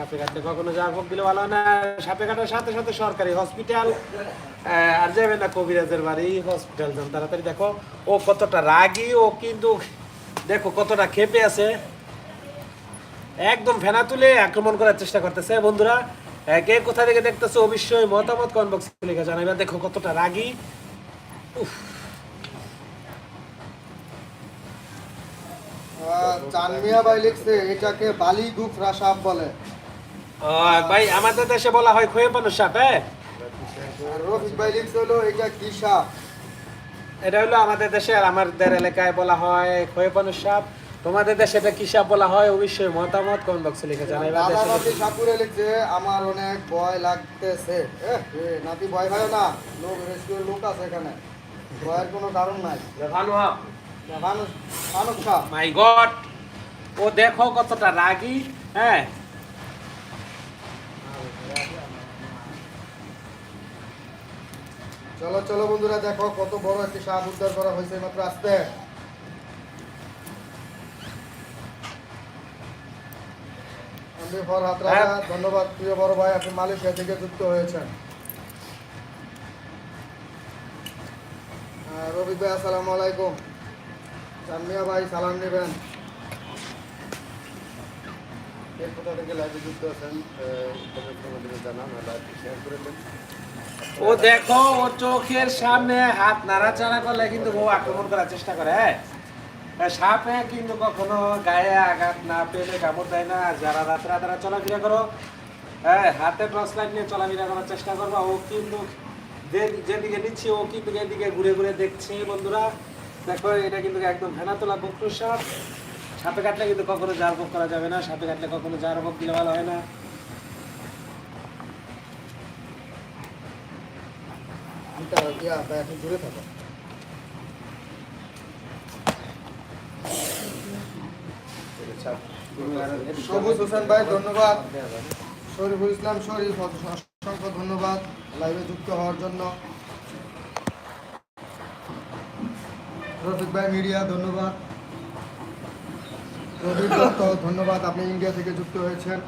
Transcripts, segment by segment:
সাপে কাটলে কখনো ভোগ দিলে ভালো না। সাপে কাটার সাথে সাথে সরকারি হসপিটাল আর যাবে না কবিরাজের বাড়ি, হসপিটাল যান তাড়াতাড়ি। দেখো, ও কতটা রাগী, ও কিন্তু দেখো কতটা খেপে আছে। একদম ফেনা তুলে আক্রমণ করার চেষ্টা করতেছে। বন্ধুরা কে কোথা থেকে দেখতেছো অবশ্যই মতামত কমেন্ট বক্সে লিখে জানাবে দেখো কতটা রাগী। চানমিয়া ভাই লিখছে, এটাকে বালি গুফরা সাপ বলে। ভাই আমাদের দেশে বলা হয় খয়ে পানো সাপ হ্যাঁ? রফিক ভাই লিখছে হলো এটা কি সাপ? এটা হলো আমাদের দেশে আর আমাদের এলাকায় বলা হয় খয়ে পানো সাপ। তোমাদের দেশে এটা কি সাপ বলা হয়? অবশ্যই মতামত কমেন্ট বক্সে লিখে সাপুরে লিখছে আমার অনেক ভয় লাগতেছে। নাতি ভয় হয় না। লোক রেস্কিউর লোক আছে এখানে। ভয়ের কোনো কারণ নাই। মানুষ মানুষ সাপ। মাই গড ও দেখো কতটা রাগী হ্যাঁ? চলো চলো বন্ধুরা দেখো কত বড় একটি সাপ উদ্ধার করা হয়েছে মাত্র আসতে ফর হ্যাঁ। ধন্যবাদ প্রিয় বড় ভাই আপনি মালয়েশিয়া থেকে যুক্ত হয়েছেন। রবি ভাই আসসালামু আলাইকুম। চানমিয়া ভাই সালাম নেবেন। কে কোথা থেকে লাইভে যুক্ত আছেন জানান লাইভটি শেয়ার করে দেন। ও দেখো, ও চোখের সামনে হাত নাড়াচাড়া করলে কিন্তু ও আক্রমণ করার চেষ্টা করে হ্যাঁ? সাপে কিন্তু কখনো গায়ে আঘাত না পেলে কামড় দেয় না, যারা রাত্রে রাত্রে চলাফেরা করো। হ্যাঁ হাতে টর্চ লাইট নিয়ে চলাফেরা করার চেষ্টা করবা। ও কিন্তু যেদিকে নিচ্ছে, ও কিন্তু এদিকে ঘুরে ঘুরে দেখছে, বন্ধুরা। দেখো, এটা কিন্তু একদম ভেনা তোলা বক্র সাপ সাপে কাটলে কিন্তু কখনো জার করা যাবে না, সাপে কাটলে কখনো জার ভোগ দিলে ভালো হয় না এটা ইয়া তা এখন দূরে থাকো। সবুজ হোসেন ভাই, ধন্যবাদ। ইসলাম, শরীফ, অসংখ্য ধন্যবাদ লাইভে যুক্ত হওয়ার জন্য। রফিক ভাই, মিডিয়া, ধন্যবাদ। দত্ত, ধন্যবাদ, আপনি ইন্ডিয়া থেকে যুক্ত হয়েছেন।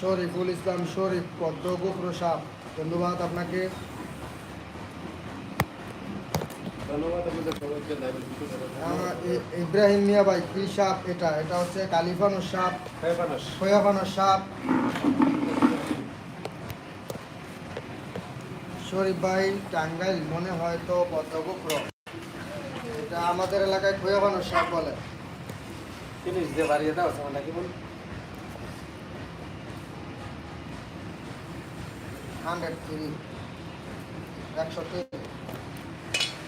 শরীফুল ইসলাম, শরীফ পদ্ম ধন্যবাদ আপনাকে। ইব্রাহিম মিয়া ভাই কি সাপ এটা? এটা হচ্ছে কালিফানো সাপ। খয়াফানো সাপ। শরীফ ভাই টাঙ্গাইল মনে হয় তো পদ্মগোপ্র এটা আমাদের এলাকায় খয়াফানো সাপ বলে। বাড়িয়ে দাও সামানটা কি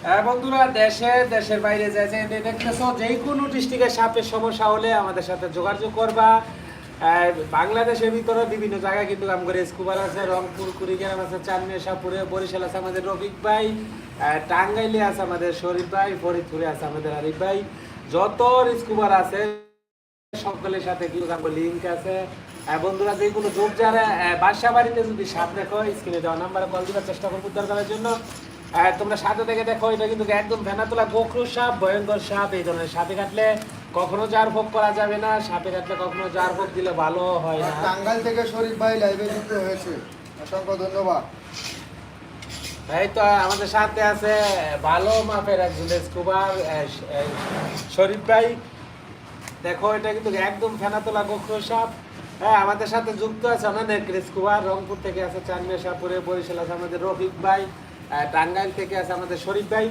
হ্যাঁ বন্ধুরা, দেশে, দেশের বাইরে যায় দেখতেছো, যে কোনো ডিস্ট্রিক্টের সাপের সমস্যা হলে আমাদের সাথে যোগাযোগ করবা। বাংলাদেশের ভিতরে বিভিন্ন জায়গায় কিন্তু কাম করে স্কুবার আছে, রংপুর, কুড়িগ্রাম আছে চাঁদনি সাপুরে বরিশাল আছে আমাদের রফিক ভাই টাঙ্গাইলে আছে আমাদের শরীফ ভাই, ফরিদপুরে আছে আমাদের আরিফ ভাই। যত স্কুবার আছে, সকলের সাথে কিন্তু লিঙ্ক আছে। বন্ধুরা যে কোনো যোগ যারা বাসা বাড়িতে যদি সাপ দেখো স্ক্রিনে দেওয়া নাম্বারে কল দিবার চেষ্টা করব উদ্ধার করার জন্য তোমরা সাথে থেকে দেখো এটা কিন্তু একদম ভেনা তোলা গোখরু সাপ ভয়ঙ্কর সাপ এই ধরনের সাপে কাটলে কখনো যার ভোগ করা যাবে না সাপে কাটলে কখনো যার ভোগ দিলে ভালো হয় না। টাঙ্গাইল থেকে শরীফ ভাই লাইভে যুক্ত হয়েছে। অসংখ্য ধন্যবাদ। এই তো আমাদের সাথে আছে ভালো মাপের একজন স্কুবার শরীফ ভাই। দেখো এটা কিন্তু একদম ফেনাতোলা গোখরো সাপ। হ্যাঁ আমাদের সাথে যুক্ত আছে আমাদের স্কুবার রংপুর থেকে আছে চানমিয়া বরিশাল আছে আমাদের রফিক ভাই টাঙ্গাইল থেকে আছে আমাদের শরীফ ভাই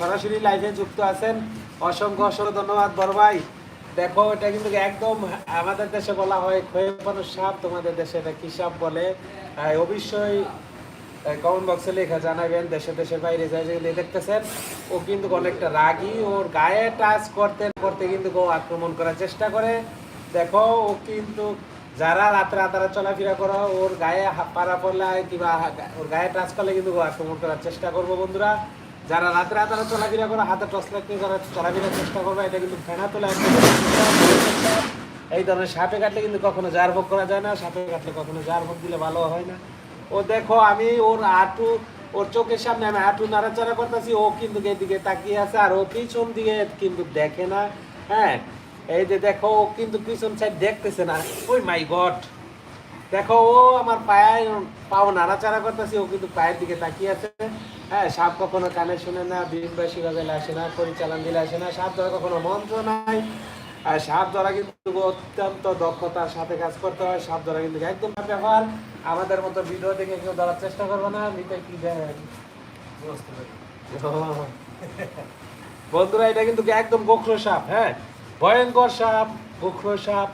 সরাসরি লাইভে যুক্ত আছেন। অসংখ্য অসংখ্য ধন্যবাদ, বড় ভাই। দেখো, এটা কিন্তু একদম আমাদের দেশে বলা হয় খয়ে সাপ, তোমাদের দেশে এটা কি সাপ বলে? অবশ্যই কমেন্ট বক্সে লেখা জানাবেন, দেশে দেশের বাইরে যায় যেগুলো দেখতেছেন। ও কিন্তু অনেকটা রাগী, ওর গায়ে টাচ করতে করতে কিন্তু আক্রমণ করার চেষ্টা করে। দেখো, ও কিন্তু যারা রাত্রে রাতারা চলাফেরা করো, ওর গায়ে পাড়া পড়লে কিংবা ওর গায়ে টাচ করলে কিন্তু আক্রমণ করার চেষ্টা করব বন্ধুরা। যারা রাত্রে রাতারা চলাফেরা করো, হাতে টর্চ লাইট করার চলাফেরার চেষ্টা করবে, এটা কিন্তু ফেনা তোলা এই ধরনের সাপে কাটলে কিন্তু কখনো জার ভোগ করা যায় না, সাপে কাটলে কখনো জার ভোগ দিলে ভালো হয় না। ও দেখো, আমি ওর হাঁটু ওর চোখের সামনে আমি হাঁটু নাড়াচাড়া করতেছি, ও কিন্তু এদিকে তাকিয়ে আছে, আর ও পিছন দিকে কিন্তু দেখে না। হ্যাঁ এই যে দেখো কিন্তু পিছন সাইড দেখতেছে না। ওই মাই গড দেখো ও আমার পায়ে পাও নাড়াচাড়া করতেছে ও কিন্তু পায়ের দিকে তাকিয়ে আছে। হ্যাঁ সাপ কখনো কানে শুনে না বিনবাসী ভাবে আসে না পরিচালন দিলে আসে না সাপ ধরা কখনো মন্ত্র নাই। আর সাপ ধরা কিন্তু অত্যন্ত দক্ষতার সাথে কাজ করতে হয় সাপ ধরা কিন্তু একদম ব্যাপার আমাদের মতো ভিডিও দেখে কেউ ধরার চেষ্টা করব না মিটাই কি বন্ধুরা এটা কিন্তু একদম গোখরো সাপ হ্যাঁ। ভয়ঙ্কর সাপ গোখরো সাপ।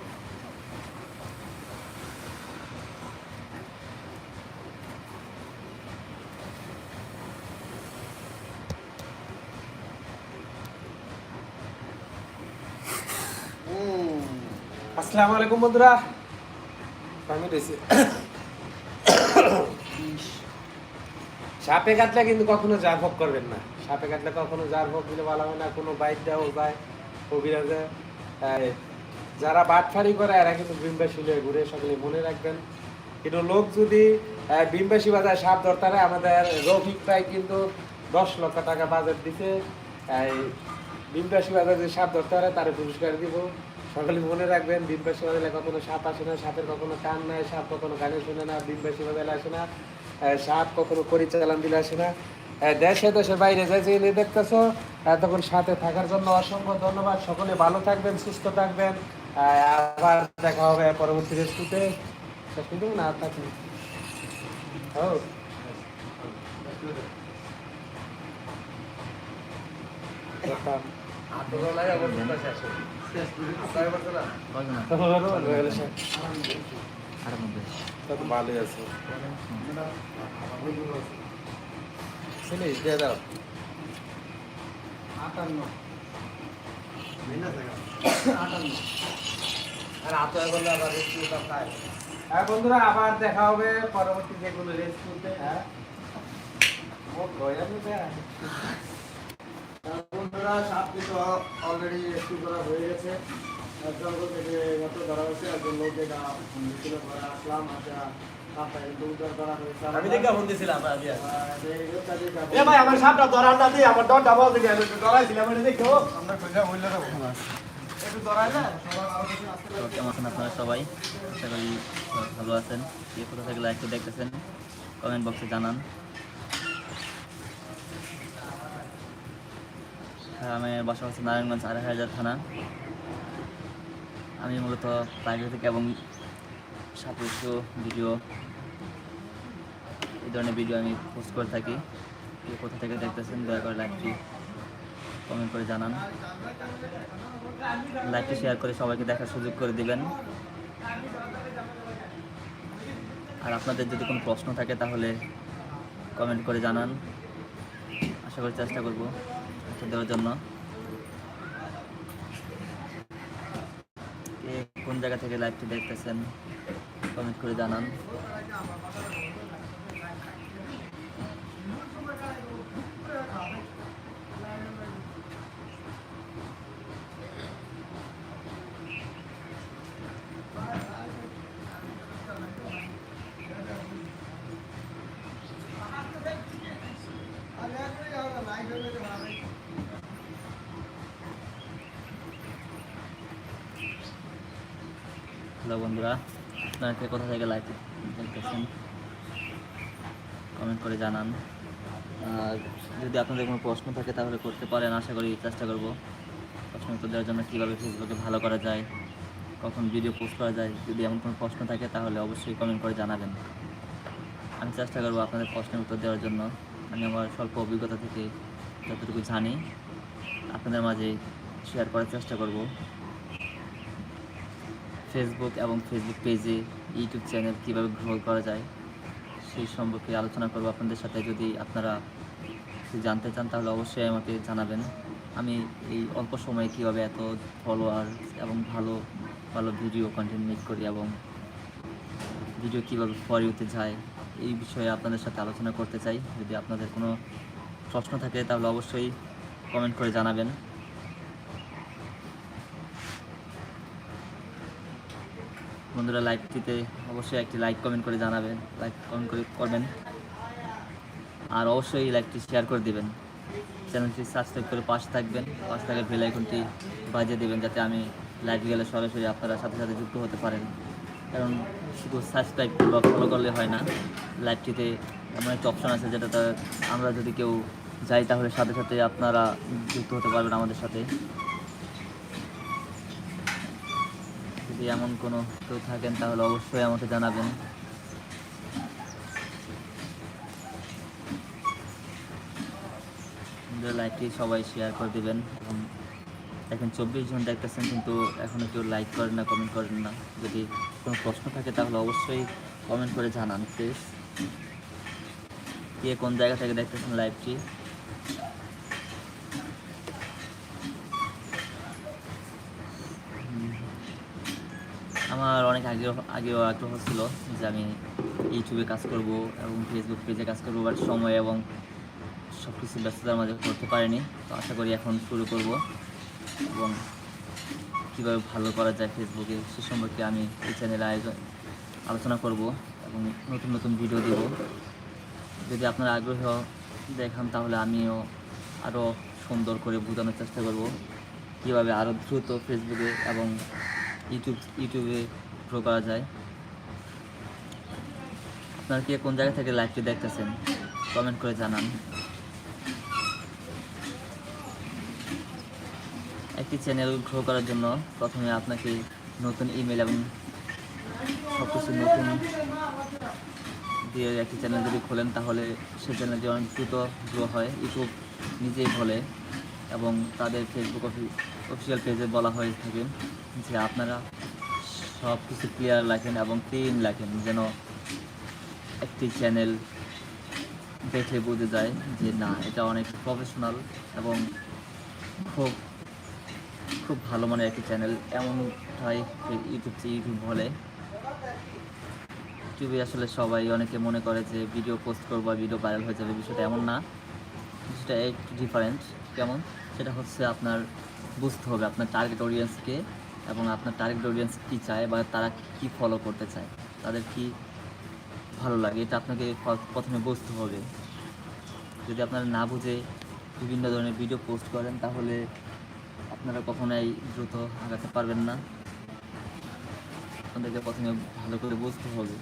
আসসালামু আলাইকুম বন্ধুরা। আমি রয়েছি। সাপে কাটলে কিন্তু কখনো জার ভোগ করবেন না। সাপে কাটলে কখনো জার ভোগ দিলে ভালো হবে না, কোনো বাইক দেওয়া যায়। কবিরাজে যারা বাটফারি করে, এরা কিন্তু বিম্বাসী লয়ে ঘুরে সকলে মনে রাখবেন। কিন্তু লোক যদি বিম্বাসী বাজায় সাপ ধরতারে আমাদের রফিক ভাই কিন্তু দশ লক্ষ টাকা দিছে। এই, বিম্বাসী বাজার যে সাপ ধরতে পারে, তার পুরস্কার দিব। সকলে মনে রাখবেন, বিম্বাসী বাজারে কখনো সাপ আসে না, সাপের কখনো কান নাই, সাপ কখনো গানে শুনে না, বিম্বাসী বাজারে আসে না। সাপ কখনো পরিচালন দিলে আসে না। দেশে দেশে বাইরে যাই যে দেখতেছো তখন সাথে থাকার জন্য অসংখ্য ধন্যবাদ। সকলে ভালো থাকবেন সুস্থ থাকবেন। আবার দেখা হবে পরবর্তী রেস্টুতে না? থাকি ভালোই আছে ছেলে দিয়ে দাও। আটান্ন। আটান্ন। হ্যাঁ বন্ধুরা আবার দেখা হবে পরবর্তী যেগুলো রেস্টুরেন্টে হ্যাঁ? ও দেয় আর। বন্ধুরা সাপ কিন্তু অলরেডি রেস্কিউ করা হয়ে গেছে। এক জঙ্গল থেকে মাত্র ধরা হয়েছে একজন লোক এটা করে আসলাম আচ্ছা আমি দেখে ফোন দিছিলাম যাব। এ ভাই আমার সাপটা ধরার না দিয়ে আমার ডরটা বল দিকে আমি ডরাইছিলাম এটা দেখো আমরা কইলা একটু ধরাই না? কেমন আছেন আপনারা সবাই? আশা করি ভালো আছেন। কে কোথা থেকে লাইভটা দেখতেছেন কমেন্ট বক্সে জানান। হ্যাঁ আমি বাসা হচ্ছে নারায়ণগঞ্জ আড়াই হাজার থানা। আমি মূলত প্রাইভেট এবং সাপোর্ট ভিডিও এই ধরনের ভিডিও আমি পোস্ট করে থাকি। কে কোথা থেকে দেখতেছেন, দয়া করে লাইভটি কমেন্ট করে জানান। লাইভটি শেয়ার করে সবাইকে দেখার সুযোগ করে দিবেন। আর আপনাদের যদি কোনো প্রশ্ন থাকে তাহলে কমেন্ট করে জানান। আশা করি চেষ্টা করব দেওয়ার জন্য। কোন জায়গা থেকে লাইভটি দেখতেছেন কমেন্ট করে জানান। হ্যালো বন্ধুরা, আপনারা কে কোথা থেকে লাইভ দেখতেছেন? কমেন্ট করে জানান। আর যদি আপনাদের কোনো প্রশ্ন থাকে তাহলে করতে পারেন, আশা করি চেষ্টা করব। প্রশ্ন উত্তর দেওয়ার জন্য কীভাবে ফেসবুকে ভালো করা যায়, কখন ভিডিও পোস্ট করা যায়, যদি এমন কোনো প্রশ্ন থাকে তাহলে অবশ্যই কমেন্ট করে জানাবেন। আমি চেষ্টা করব আপনাদের প্রশ্নের উত্তর দেওয়ার জন্য। আমি আমার স্বল্প অভিজ্ঞতা থেকে যতটুকু জানি, আপনাদের মাঝে শেয়ার করার চেষ্টা করব। ফেসবুক এবং ফেসবুক পেজে ইউটিউব চ্যানেল কীভাবে গ্রো করা যায়, সেই সম্পর্কে আলোচনা করব আপনাদের সাথে। যদি আপনারা জানতে চান, তাহলে অবশ্যই আমাকে জানাবেন। আমি এই অল্প সময়ে কীভাবে এত ফলোয়ার এবং ভালো ভালো ভিডিও কন্টেন্ট মেক করি এবং ভিডিও কীভাবে ফর ইউতে যায়, এই বিষয়ে আপনাদের সাথে আলোচনা করতে চাই। যদি আপনাদের কোনো প্রশ্ন থাকে, তাহলে অবশ্যই কমেন্ট করে জানাবেন। বন্ধুরা লাইভটিতে অবশ্যই একটি লাইক কমেন্ট করে জানাবেন লাইক কমেন্ট করে করবেন, আর অবশ্যই এই লাইভটি শেয়ার করে দিবেন। চ্যানেলটি সাবস্ক্রাইব করে পাশে থাকবেন, পাশে থাকা বেল আইকনটি বাজিয়ে দেবেন যাতে আমি লাইভ গেলে সরাসরি আপনারা সাথে সাথে যুক্ত হতে পারেন। কারণ শুধু সাবস্ক্রাইব বা ফলো করলে হয় না লাইভটিতে এমন একটা অপশন আছে যেটাতে আমরা যদি কেউ যাই তাহলে সাথে সাথে আপনারা যুক্ত হতে পারবেন আমাদের সাথে। যদি এমন কোনো কেউ থাকেন, তাহলে অবশ্যই আমাকে জানাবেন। লাইকটি সবাই শেয়ার করে দেবেন। এবং এখন চব্বিশ জন দেখতেছেন কিন্তু এখনও কেউ লাইক করেন না কমেন্ট করেন না। যদি কোনো প্রশ্ন থাকে, তাহলে অবশ্যই কমেন্ট করে জানান প্লিজ কে কোন জায়গা থেকে দেখতেছেন লাইভটি আমার অনেক আগে আগেও আগ্রহ ছিল যে আমি ইউটিউবে কাজ করব এবং ফেসবুক পেজে কাজ করব বাট সময় এবং সব কিছু ব্যস্ততার মাঝে করতে পারিনি। তো আশা করি এখন শুরু করব এবং কীভাবে ভালো করা যায় ফেসবুকে সে সম্পর্কে আমি এই চ্যানেলে আয়োজন, আলোচনা করব এবং নতুন নতুন ভিডিও দেব। যদি আপনারা আগ্রহ দেখান তাহলে আমিও আরও সুন্দর করে বোঝানোর চেষ্টা করব। কীভাবে আরও দ্রুত ফেসবুকে এবং ইউটিউব ইউটিউবে গ্রো করা যায়। আপনারা কে কোন জায়গা থেকে লাইভটি দেখতেছেন কমেন্ট করে জানান। একটি চ্যানেল গ্রো করার জন্য প্রথমে আপনাকে নতুন ইমেল এবং সব কিছু নতুন দিয়ে একটি চ্যানেল যদি খোলেন, তাহলে সেই চ্যানেলটি অনেক দ্রুত গ্রো হয়। ইউটিউব নিজেই বলে এবং তাদের ফেসবুক অফিসিয়াল পেজে বলা হয়ে থাকে যে আপনারা সব কিছু ক্লিয়ার রাখেন এবং ক্লিন রাখেন যেন একটি চ্যানেল দেখে বুঝে যায় যে না, এটা অনেক প্রফেশনাল এবং খুব খুব ভালো মানের একটি চ্যানেল এমনটাই ইউটিউব ইউটিউব বলে। ইউটিউবে আসলে সবাই অনেকে মনে করে যে ভিডিও পোস্ট করব ভিডিও ভাইরাল হয়ে যাবে। বিষয়টা এমন না। বিষয়টা একটু ডিফারেন্ট কেমন? সেটা হচ্ছে আপনার বুঝতে হবে আপনার টার্গেট অডিয়েন্সকে এবং আপনার টার্গেট অডিয়েন্স কী চায় বা তারা কি ফলো করতে চায়। তাদের কি ভালো লাগে এটা আপনাকে প্রথমে বুঝতে হবে। যদি আপনারা না বুঝে বিভিন্ন ধরনের ভিডিও পোস্ট করেন তাহলে আপনারা কখনোই দ্রুত আগাতে পারবেন না। আপনাদেরকে প্রথমে ভালো করে বুঝতে হবে।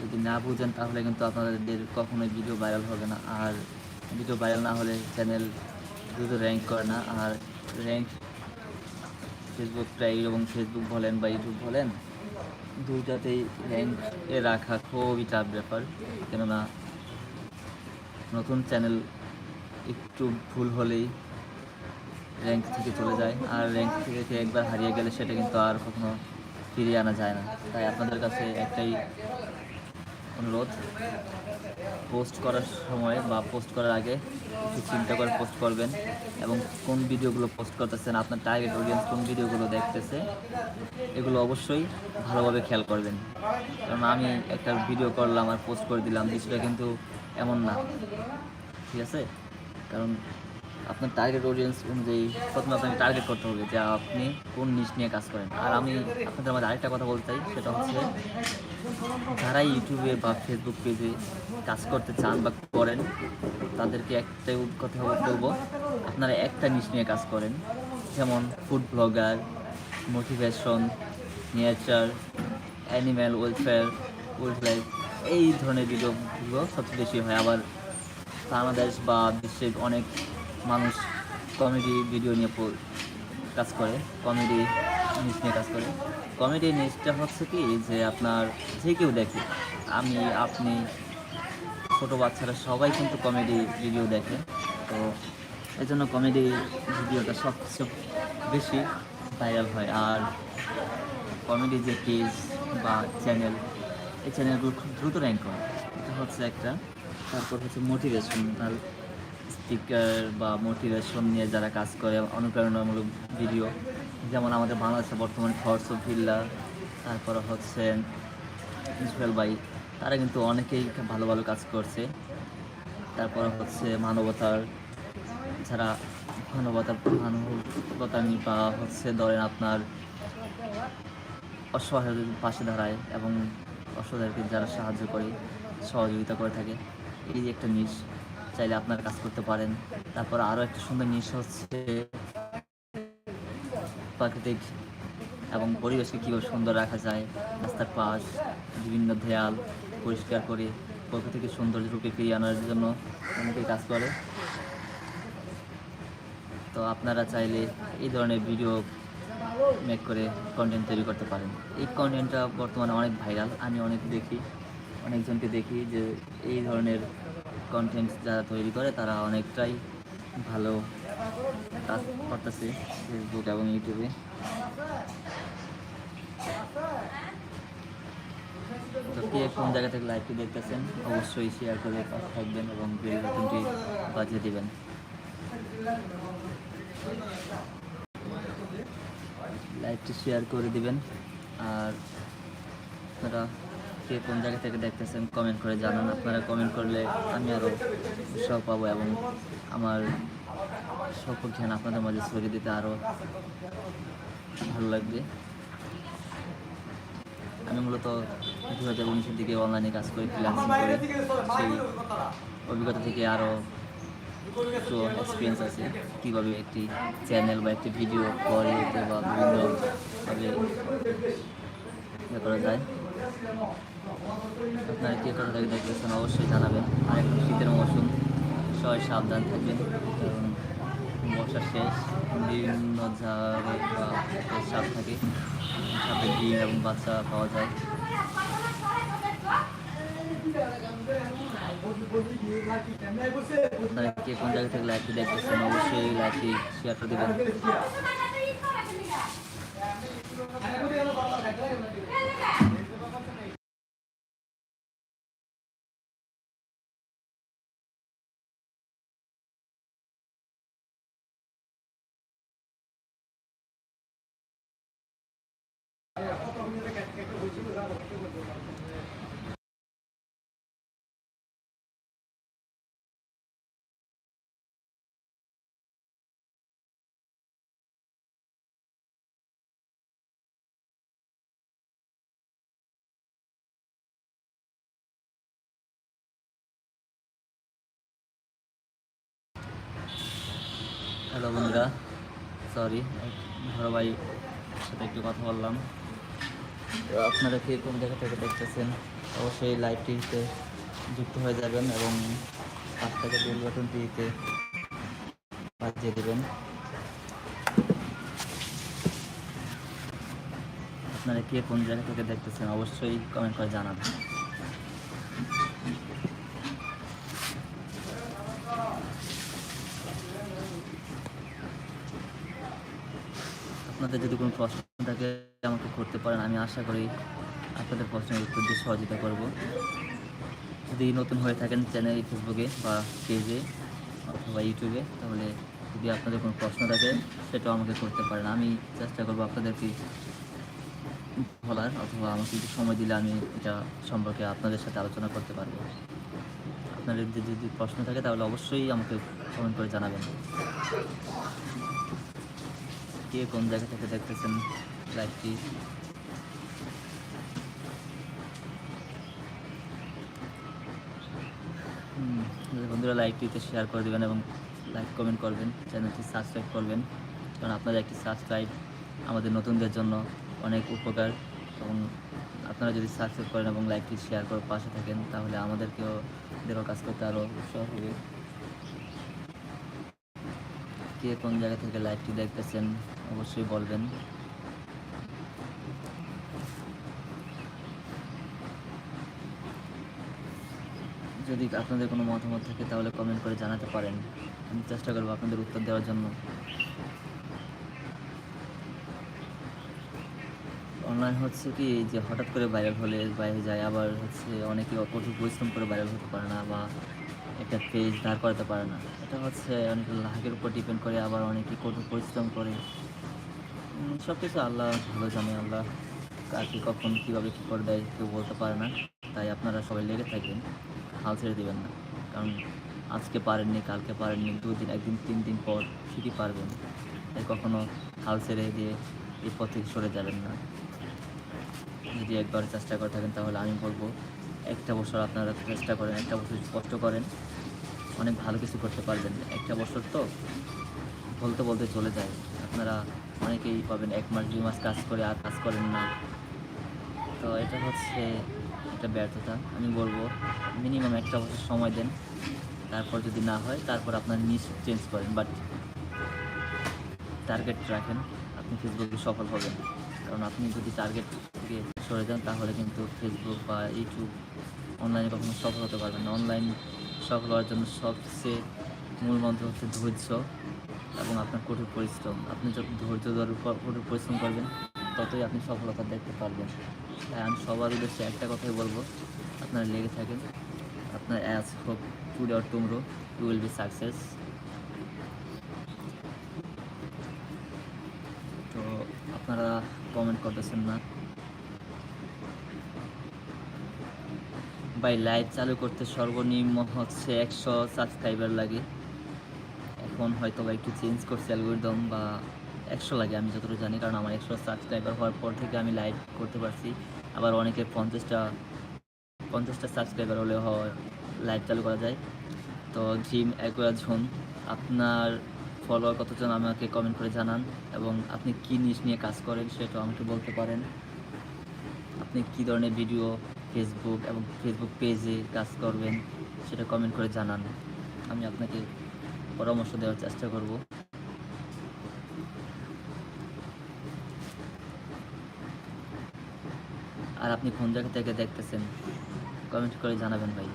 যদি না বুঝেন তাহলে কিন্তু আপনাদের কখনোই ভিডিও ভাইরাল হবে না। আর ভিডিও ভাইরাল না হলে চ্যানেল দ্রুত র্যাঙ্ক করে না, আর র্যাঙ্ক ফেসবুক প্রায় এবং ফেসবুক বলেন বা ইউটিউব বলেন, দুইটাতেই র্যাঙ্কে রাখা খুবই চাপ ব্যাপার। কেননা নতুন চ্যানেল একটু ভুল হলেই র্যাঙ্ক থেকে চলে যায়, আর র্যাঙ্ক থেকে একবার হারিয়ে গেলে সেটা কিন্তু আর কখনো ফিরিয়ে আনা যায় না। তাই আপনাদের কাছে একটাই অনুরোধ পোস্ট করার সময় বা পোস্ট করার আগে একটু চিন্তা করে পোস্ট করবেন এবং কোন ভিডিওগুলো পোস্ট করতেছেন, আপনার টার্গেট অডিয়েন্স কোন ভিডিওগুলো দেখতেছে, এগুলো অবশ্যই ভালোভাবে খেয়াল করবেন। কারণ আমি একটা ভিডিও করলাম আর পোস্ট করে দিলাম বিষয়টা কিন্তু এমন না। ঠিক আছে? কারণ আপনার টার্গেট অডিয়েন্স অনুযায়ী প্রথমে আপনাকে টার্গেট করতে হবে যে আপনি কোন নিচ নিয়ে কাজ করেন। আর আমি আপনাদের মাঝে আরেকটা কথা বলতে চাই, সেটা হচ্ছে যারা ইউটিউবে বা ফেসবুক পেজে কাজ করতে চান বা করেন, তাদেরকে একটাই কথা বলব, আপনারা একটা নিচ নিয়ে কাজ করেন, যেমন food blogger motivation nature animal welfare wildlife এই ধরনের ভিডিওগুলো সবচেয়ে বেশি হয়। আবার বাংলাদেশ বা বিশ্বের অনেক মানুষ কমেডি ভিডিও নিয়ে কাজ করে, কমেডি নিউজ নিয়ে কাজ করে। কমেডি নিউজটা হচ্ছে কি যে আপনার যে কেউ দেখে, আমি, আপনি, ছোটো বাচ্চারা সবাই কিন্তু কমেডি ভিডিও দেখে। তো এই জন্য কমেডি ভিডিওটা সবচেয়ে বেশি ভাইরাল হয়। আর কমেডি যে পেজ বা চ্যানেল এই চ্যানেলগুলো খুব দ্রুত র্যাঙ্ক করে এটা হচ্ছে একটা। তারপর হচ্ছে মোটিভেশনাল স্পিকার বা মোটিভেশন নিয়ে যারা কাজ করে, অনুপ্রেরণামূলক ভিডিও যেমন আমাদের বাংলাদেশে বর্তমানে খরচ ভিল্লা তারপর হচ্ছে ইসমাইল ভাই, তারা কিন্তু অনেকেই ভালো ভালো কাজ করছে। তারপর হচ্ছে মানবতার, যারা মানবতার মানবতা বা হচ্ছে ধরেন আপনার অসহায়ের পাশে দাঁড়ায় এবং অসহায়কে যারা সাহায্য করে, সহযোগিতা করে থাকে। এই একটা নিশ চাইলে আপনার কাজ করতে পারেন। তারপর আরও একটা সুন্দর নিশ হচ্ছে প্রাকৃতিক এবং পরিবেশকে কীভাবে সুন্দর রাখা যায়, রাস্তার পাশ, বিভিন্ন দেয়াল পরিষ্কার করে প্রকৃতিকে সুন্দর রূপে ফিরিয়ে আনার জন্য অনেকে কাজ করে। তো আপনারা চাইলে এই ধরনের ভিডিও মেক করে কন্টেন্ট তৈরি করতে পারেন। এই কন্টেন্টটা বর্তমানে অনেক ভাইরাল আমি অনেক দেখি, অনেকজনকে দেখি যে এই ধরনের কন্টেন্ট যারা তৈরি করে, তারা অনেকটাই ভালো কাজ করতেছে ফেসবুক এবং ইউটিউবে তো কোন জায়গা থেকে লাইভটি দেখতেছেন, অবশ্যই শেয়ার করে থাকবেন এবং বেল বাজিয়ে দিবেন। লাইভটি শেয়ার করে দিবেন, আর আপনারা কে কোন জায়গা থেকে দেখতেছেন কমেন্ট করে জানান। আপনারা কমেন্ট করলে আমি আরও উৎসাহ পাবো এবং আমার সকল জ্ঞান আপনাদের মাঝে ছড়িয়ে দিতে আরও ভালো লাগবে। আমি মূলত দু হাজার উনিশের দিকে অনলাইনে কাজ করি ফ্রিল্যান্সিং করি। সেই অভিজ্ঞতা থেকে আরও একটু এক্সপিরিয়েন্স আছে, কীভাবে একটি চ্যানেল বা একটি ভিডিও করে বা বিভিন্নভাবে ইয়ে করা যায়। আপনারা কে কথা থেকে দেখতেছেন অবশ্যই জানাবেন। আর এখন শীতের মৌসুম, সবাই সাবধান থাকবেন, কারণ শেষ, বিভিন্ন জায়গায় বা সাপ থাকে, সাপের ডিম এবং বাচ্চা পাওয়া যায়। আপনারা কে কোন জায়গা থেকে লাইভটি দেখতেছেন অবশ্যই লাইভটি শেয়ার করে দেবেন। হ্যালো বন্ধুরা সরি বড় ভাই সাথে একটু কথা বললাম। তো আপনারা কে কোন জায়গা থেকে দেখতেছেন, অবশ্যই লাইভটিতে যুক্ত হয়ে যাবেন এবং পাঁচ টাকা বেল বাটনটিতে বাজিয়ে দেবেন। আপনারা কে কোন জায়গা থেকে দেখতেছেন, অবশ্যই কমেন্ট করে জানাবেন। আপনাদের যদি কোনো প্রশ্ন থাকে, আমাকে করতে পারেন। আমি আশা করি আপনাদের প্রশ্নের উত্তর দিয়ে সহযোগিতা করব। যদি নতুন হয়ে থাকেন চ্যানেল ফেসবুকে বা পেজে অথবা ইউটিউবে, তাহলে যদি আপনাদের কোনো প্রশ্ন থাকে, সেটাও আমাকে করতে পারেন। আমি চেষ্টা করব আপনাদেরকে বলার, অথবা আমাকে একটু সময় দিলে আমি এটা সম্পর্কে আপনাদের সাথে আলোচনা করতে পারব। আপনাদের যদি যদি প্রশ্ন থাকে, তাহলে অবশ্যই আমাকে কমেন্ট করে জানাবেন। কে কোন জায়গা থেকে দেখতেছেন লাইভটি হুম, বন্ধুরা লাইভটিতে শেয়ার করে দেবেন এবং লাইক কমেন্ট করবেন চ্যানেলটি সাবস্ক্রাইব করবেন। কারণ আপনাদের একটি সাবস্ক্রাইব আমাদের নতুনদের জন্য অনেক উপকার এবং আপনারা যদি সাবস্ক্রাইব করেন এবং লাইকটি শেয়ার করে পাশে থাকেন তাহলে আমাদেরকেও দেরও কাজ করতে আরও উৎসাহ হবে। কে কোন জায়গা থেকে লাইভটি দেখতেছেন? অবশ্যই বলবেন। যদি আপনাদের কোনো মতামত থাকে, তাহলে কমেন্ট করে জানাতে পারেন। আমি চেষ্টা করব আপনাদের উত্তর দেওয়ার জন্য। অনলাইন হচ্ছে কি যে হঠাৎ করে ভাইরাল হলে বাইরে যায়, আবার হচ্ছে অনেকে কঠোর পরিশ্রম করে ভাইরাল হতে পারে না বা একটা পেজ দাঁড় করাতে পারে না। এটা হচ্ছে অনেক লাখের উপর ডিপেন্ড করে, আবার অনেকে কঠোর পরিশ্রম করে। সব কিছু আল্লাহ ভালো জানে, আল্লাহ কাকে কখন, কীভাবে কী করে দেয়, কেউ বলতে পারে না। তাই আপনারা সবাই লেগে থাকবেন হাল ছেড়ে দেবেন না। কারণ আজকে পারেননি, কালকে পারেননি, দুদিন, একদিন, তিন দিন পর ঠিকই পারবেন। তাই কখনো হাল ছেড়ে দিয়ে এই পথ সরে যাবেন না। যদি একবার চেষ্টা করে থাকেন, তাহলে আমি বলব, একটা বছর আপনারা চেষ্টা করেন, একটা বছর কষ্ট করেন, অনেক ভালো কিছু করতে পারবেন। একটা বছর তো বলতে বলতে চলে যায়। আপনারা অনেকেই পাবেন এক মাস, দুই মাস কাজ করে আর কাজ করেন না। তো এটা হচ্ছে একটা ব্যর্থতা, আমি বলব। মিনিমাম একটা বছর সময় দেন, তারপর যদি না হয়, তারপর আপনার নিজ চেঞ্জ করেন। বাট টার্গেট রাখেন, আপনি ফেসবুকে সফল হবেন। কারণ আপনি যদি টার্গেট থেকে সরে যান, তাহলে কিন্তু ফেসবুক বা ইউটিউব অনলাইনে কখনো সফল হতে পারবেন অনলাইন সফল হওয়ার জন্য সবচেয়ে মূল মন্ত্র হচ্ছে ধৈর্য। এবং আপনার কঠোর পরিশ্রম। আপনি যত ধৈর্য ধরে কঠোর পরিশ্রম করবেন, ততই আপনি সফলতা দেখতে পারবেন। তাই আমি সবার উদ্দেশ্যে একটা কথাই বলব। আপনারা লেগে থাকেন। আপনার অ্যাজ হোক today or tomorrow you will be success তো আপনারা কমেন্ট করতেছেন না। ভাই লাইভ চালু করতে সর্বনিম্ন হচ্ছে একশো সাবস্ক্রাইবার লাগে। এখন হয়তো বা একটু চেঞ্জ করছে অ্যালগোরিদম বা একশো লাগে আমি যতটুকু জানি, কারণ আমার একশো সাবস্ক্রাইবার হওয়ার পর থেকে আমি লাইভ করতে পারছি। আবার অনেকে পঞ্চাশটা পঞ্চাশটা সাবস্ক্রাইবার হলে হয় লাইভ চালু করা যায়। তো জিম একজন আপনার ফলোয়ার কতজন আমাকে কমেন্ট করে জানান, এবং আপনি কী জিনিস নিয়ে কাজ করেন সেটা আমাকে বলতে পারেন। আপনি কী ধরনের ভিডিও ফেসবুক এবং ফেসবুক পেজে কাজ করবেন সেটা কমেন্ট করে জানান। আমি আপনাকে পরামর্শ দেওয়ার চেষ্টা করব। আর আপনি কোন জায়গা থেকে দেখতেছেন কমেন্ট করে জানাবেন ভাই।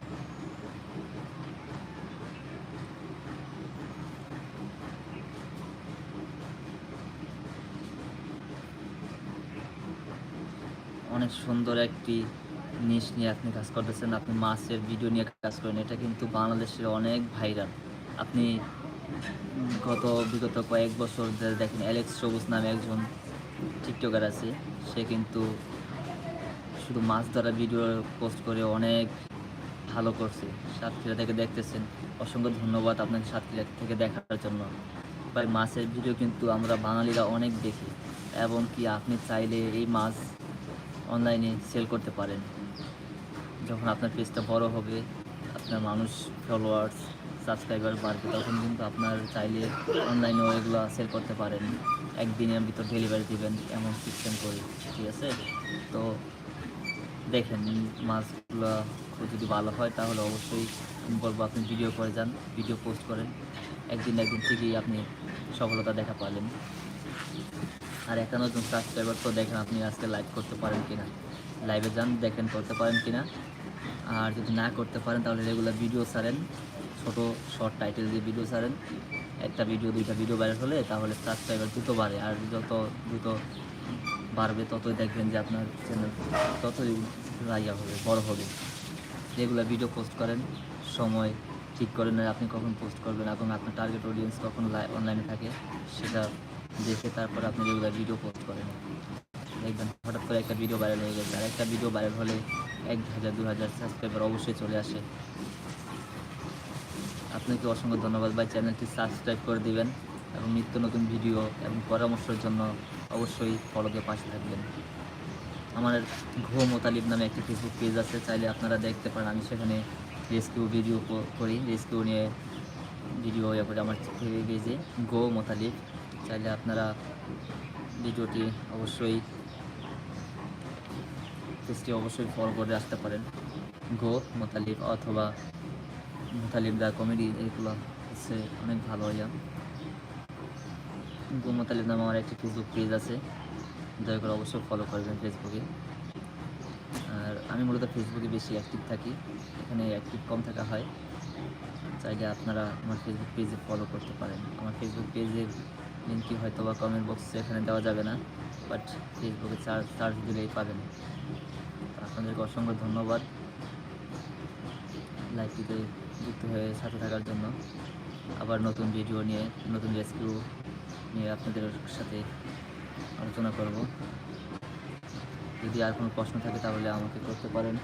অনেক সুন্দর একটি জিনিস নিয়ে আপনি কাজ করতেছেন, আপনি মাছের ভিডিও নিয়ে কাজ করেন, এটা কিন্তু বাংলাদেশের অনেক ভাইরাল আপনি গত বিগত কয়েক বছর দেখেন অ্যালেক্স সবুজ নামে একজন টিকটকার আছে। সে কিন্তু শুধু মাছ ধরা ভিডিও পোস্ট করে অনেক ভালো করছে। সাতক্ষীরা থেকে দেখতেছেন। অসংখ্য ধন্যবাদ আপনাকে সাতক্ষীরা থেকে দেখার জন্য। ভাই, মাছের ভিডিও কিন্তু আমরা বাঙালিরা অনেক দেখি। এবং কি আপনি চাইলে এই মাছ অনলাইনে সেল করতে পারেন। যখন আপনার পেজটা বড় হবে, আপনার মানুষ ফলোয়ার্স সাবস্ক্রাইবার বাড়বে, তখন কিন্তু আপনার চাইলে অনলাইনেও এগুলো সেল করতে পারেন। একদিনের ভিতর ডেলিভারি দিবেন এমন সিস্টেম করি, ঠিক আছে? তো দেখেন মাছগুলো যদি ভালো হয় তাহলে অবশ্যই বলব আপনি ভিডিও করে যান ভিডিও পোস্ট করেন। একদিন একদিন থেকেই আপনি সফলতা দেখা পাবেন। আর একান্ন জন সাবস্ক্রাইবার তো দেখেন আপনি আজকে লাইভ করতে পারেন কিনা। লাইভে যান, দেখেন করতে পারেন কিনা। আর যদি না করতে পারেন তাহলে রেগুলার ভিডিও ছাড়েন। ছোট শর্ট টাইটেল দিয়ে ভিডিও ছাড়েন। একটা ভিডিও দুইটা ভিডিও ভাইরাল হলে তাহলে সাবস্ক্রাইবার দ্রুত বাড়ে। আর যত দ্রুত বাড়বে, ততই দেখবেন যে আপনার চ্যানেল ততই রাইয়া হবে, বড় হবে। রেগুলার ভিডিও পোস্ট করেন, সময় ঠিক করেন আর আপনি কখন পোস্ট করবেন, এবং আপনার টার্গেট অডিয়েন্স কখন অনলাইনে থাকে, সেটা দেখে তারপর আপনি রেগুলার ভিডিও পোস্ট করেন। দেখবেন হঠাৎ করে একটা ভিডিও ভাইরাল হয়ে গেছে। আর একটা ভিডিও ভাইরাল হলে এক হাজার দু হাজার সাবস্ক্রাইবার অবশ্যই চলে আসে। আপনাকে অসংখ্য ধন্যবাদ ভাই। চ্যানেলটি সাবস্ক্রাইব করে দিবেন এবং নিত্য নতুন ভিডিও এবং পরামর্শের জন্য অবশ্যই ফলো দিয়ে পাশে থাকবেন। আমার ঘো মোতালিব নামে একটি ফেসবুক পেজ আছে, চাইলে আপনারা দেখতে পারেন। আমি সেখানে রেস্কিউ ভিডিও করি। রেস্কিউ নিয়ে ভিডিও ইয়ে করি। আমার পেজে গো মোতালিব চাইলে আপনারা ভিডিওটি অবশ্যই পেজটি অবশ্যই ফলো করে আসতে পারেন। গো মোতালিব অথবা মোতালিব দা কমেডি এগুলো হচ্ছে অনেক ভালো ইয়া মোতালিব নামে আমার একটি ফেসবুক পেজ আছে, দয়া করে অবশ্যই ফলো করবেন ফেসবুকে। আর আমি মূলত ফেসবুকে বেশি অ্যাক্টিভ থাকি, এখানে অ্যাক্টিভ কম থাকা হয়। চাইলে আপনারা আমার ফেসবুক পেজে ফলো করতে পারেন। আমার ফেসবুক পেজের লিঙ্কটি হয়তো বা কমেন্ট বক্সে এখানে দেওয়া যাবে না বাট ফেসবুকে চার্জ চার্জ দিলেই পাবেন। আপনাদেরকে অসংখ্য ধন্যবাদ। লাইভটিতে যুক্ত হয়ে সাথে থাকার জন্য আবার নতুন ভিডিও নিয়ে, নতুন রেস্কিউ নিয়ে আপনাদের সাথে আলোচনা করব। যদি আর কোনো প্রশ্ন থাকে তাহলে আমাকে করতে পারেন।